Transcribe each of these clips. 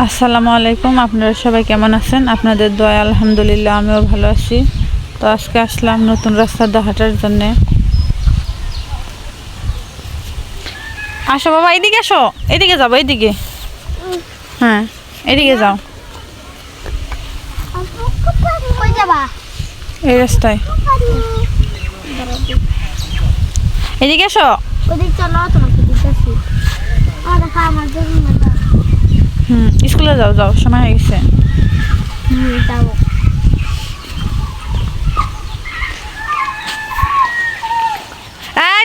আসসালামু আলাইকুম, আপনারা সবাই কেমন আছেন? আপনাদের দয়া আলহামদুলিল্লাহ, আমিও ভালো আছি। তো আজকে আসলাম নতুন রাস্তা হাঁটার জন্যে। আসো বাবা, এদিকে আসো। এদিকে যাব, এদিকে। হ্যাঁ এদিকে যাও। এই রাস্তায়। এদিকে আসো। চলো, তোমাকে দিতেছি আমার দেখা আমার জন্য না হুম স্কুলে যাও যাও সময় হয়ে গেছে। যাব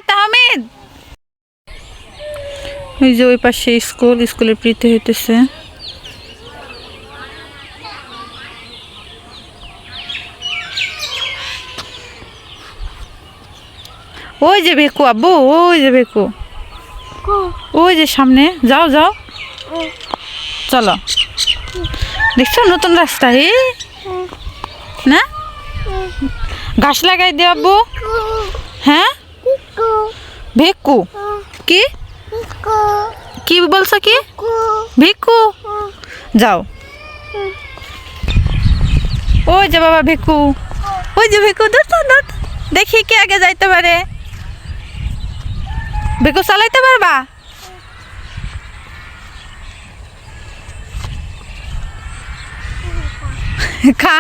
তাহমিদ! ওই যে ওই পাশে স্কুল স্কুলের প্রীতি হইতেছে। ওই যে বেকু আব্বু ওই যে বেকু কো। ওই যে সামনে যাও যাও। চলো। দেখছ নতুন রাস্তা, হে? না? ঘাস লাগাই দে আব্বু। হ্যাঁ? ভেকু কি? কি বলছো কি? কো ভিকু যাও। ওই যে বাবা ভিকু ওই যে ভিকু দূর দেখি কে আগে যাইতে পারে। ভিকু চালাইতে পারবা? খা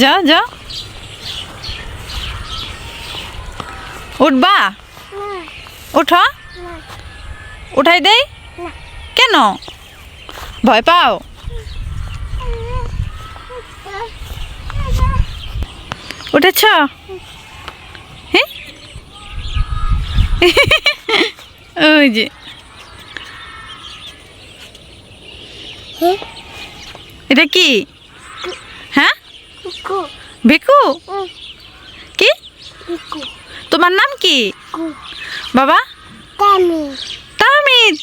যা যা। উঠবা? উঠো উঠাই দেই? কেন? ভয় পাও? উঠেছ? হ্যাঁ? ওই যে। এটা কি? হ্যাঁ? ভিকু। কি? তোমার নাম কি? বাবা? তাহমিদ।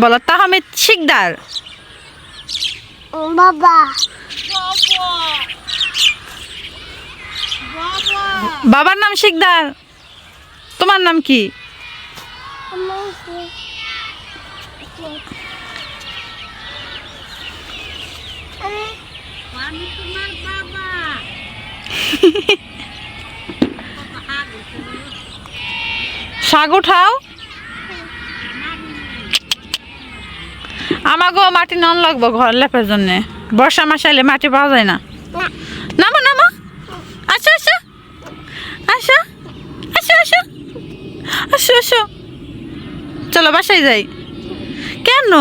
বলো তাহমিদ শিকদার। বাবা। বাবার নাম শিকদার। তোমার নাম কি? শাক উঠাও আমাকেও মাটি নন লাগবো ঘর লেপের জন্যে। বর্ষা মাসে এলে মাটি পাওয়া যায় না। নামো নামো। আসো আসো আসো আসো আসো আসো আসো চলো বাসায় যাই। কেন?